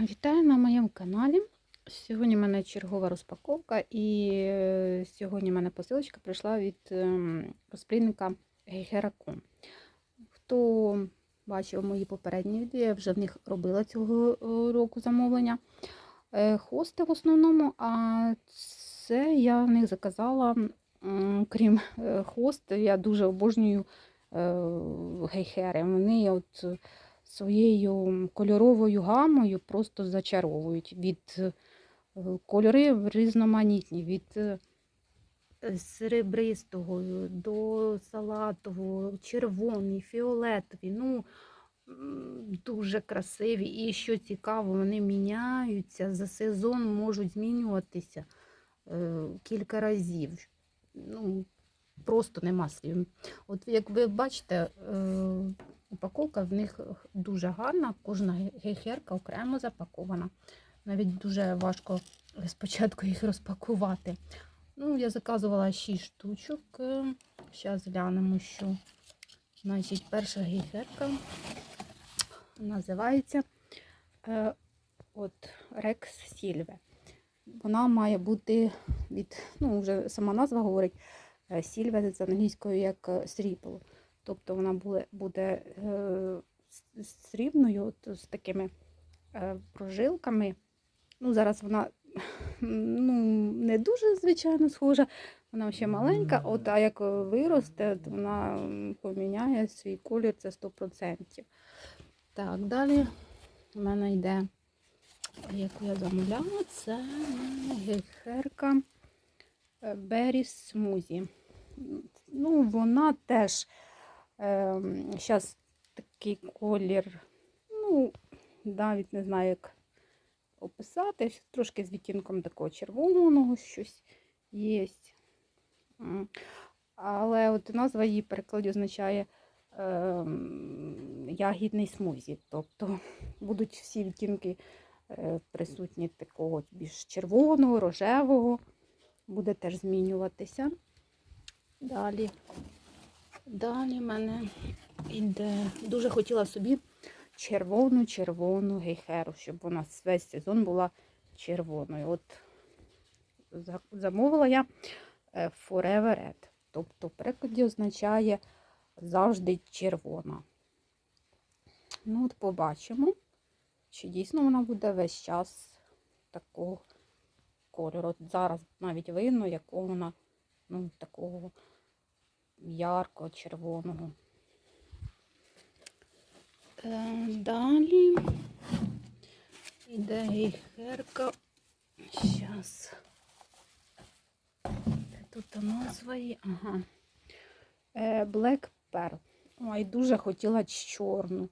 Вітаю на моєму каналі. Сьогодні в мене чергова розпаковка, і е, сьогодні в мене посилочка прийшла від ем, розплідника Гейхеракум. Хто бачив мої попередні відео, я вже в них робила цього е, року замовлення. Е, Хости в основному, а це я в них заказала, крім хост, я дуже обожнюю гейхери. Вони от своєю кольоровою гамою просто зачаровують від е, кольори різноманітні, від е, серебристого до салатового, червоний, фіолетовий. Ну, дуже красиві. І що цікаво, вони міняються за сезон, можуть змінюватися е, кілька разів. Ну, просто нема слів. От як ви бачите, е, упаковка в них дуже гарна, кожна ге- гейхерка окремо запакована. Навіть дуже важко спочатку їх розпакувати. Ну, я заказувала 6 штучок. Зараз глянемо, що. Значить, перша гейхерка називається е, от Rex Silve. Вона має бути від, ну, вже сама назва говорить, е, Silve з англійською як е, срібло. Тобто вона буде, буде срібною, от, з такими е, прожилками. Ну, зараз вона ну, не дуже, звичайно, схожа. Вона ще маленька, от, а як виросте, то вона поміняє свій колір, це 100%. Так, далі в мене йде, яку я замовляла, це гейхерка Berry Smoothie. Ну, вона теж зараз такий колір, ну, навіть не знаю, як описати. Трошки з відтінком такого червоного щось є. Але от назва її перекладі означає ем, ягідний смузі. Тобто будуть всі відтінки е, присутні такого більш червоного, рожевого. Буде теж змінюватися. Далі. Далі в мене іде. Дуже хотіла собі червону-червону гейхеру, щоб вона весь сезон була червоною. От замовила я е, Forever Red. Тобто в перекладі означає завжди червона. Ну, от побачимо, чи дійсно вона буде весь час такого кольору. От зараз навіть видно, якого вона ну, такого ярко червоного. Е, Далі іде гейхерка. Де тут назва є? Ага. Е, Black Pearl. Ой, дуже хотіла чорну.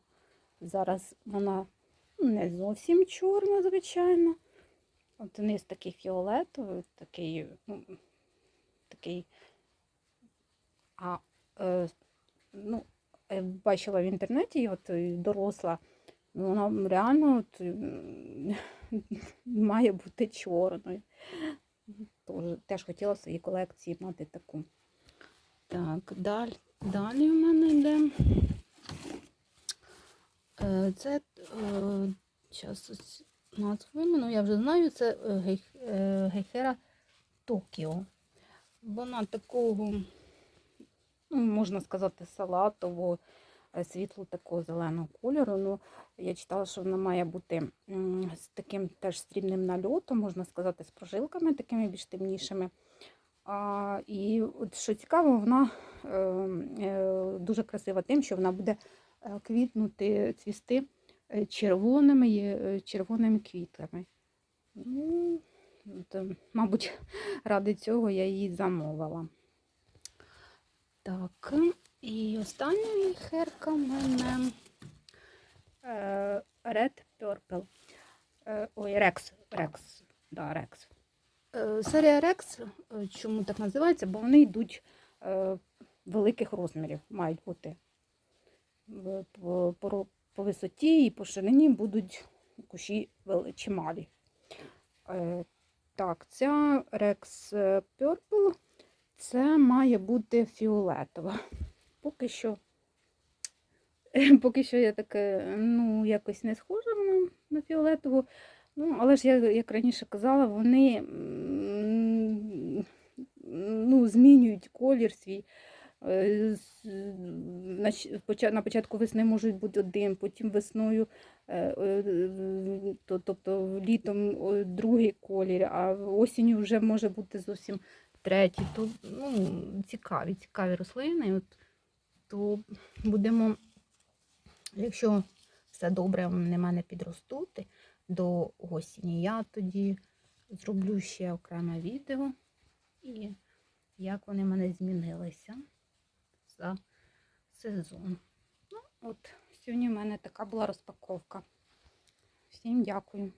Зараз вона не зовсім чорна, звичайно. От низ такий фіолетовий, такий, ну, такий. А е, ну, е, бачила в інтернеті, от е, доросла, ну, вона реально от, має бути чорною. Тож, теж хотіла в своїй колекції мати таку. Так, далі, далі в мене йде. Е, Це зараз назву вимену, я вже знаю, це е, е, гейхера Токіо. Вона такого, ну, можна сказати, салатового, е, світло такого зеленого кольору. Ну, я читала, що вона має бути з таким теж срібним нальотом, можна сказати, з прожилками такими більш темнішими. А, і от що цікаво, вона е, е, дуже красива тим, що вона буде е, квітнути, цвісти е, червоними, червоними квітами. Ну, мабуть, ради цього я її замовила. Так, і остання херка в мене е, Red Purple. Е, Ой, Rex. Rex. Да, Rex. Е, Серія Rex, чому так називається? Бо вони йдуть великих розмірів, мають бути. По, по, по висоті і по ширині будуть кущі чималі. Так, ця Rex Purple це має бути фіолетова. Поки що поки що я таке, ну, якось не схожа вона на фіолетову. Ну, але ж я, як раніше казала, вони ну, змінюють колір свій. Е, на початку весни можуть бути один, потім весною, е, е, то- тобто літом другий колір, а осінню вже може бути зовсім третій. То ну, цікаві, цікаві рослини. От, то будемо, якщо все добре вони мене підростуть до осені, я тоді зроблю ще окреме відео, і як вони в мене змінилися за сезон. Ну, от, сьогодні в мене така була розпаковка. Всім дякую.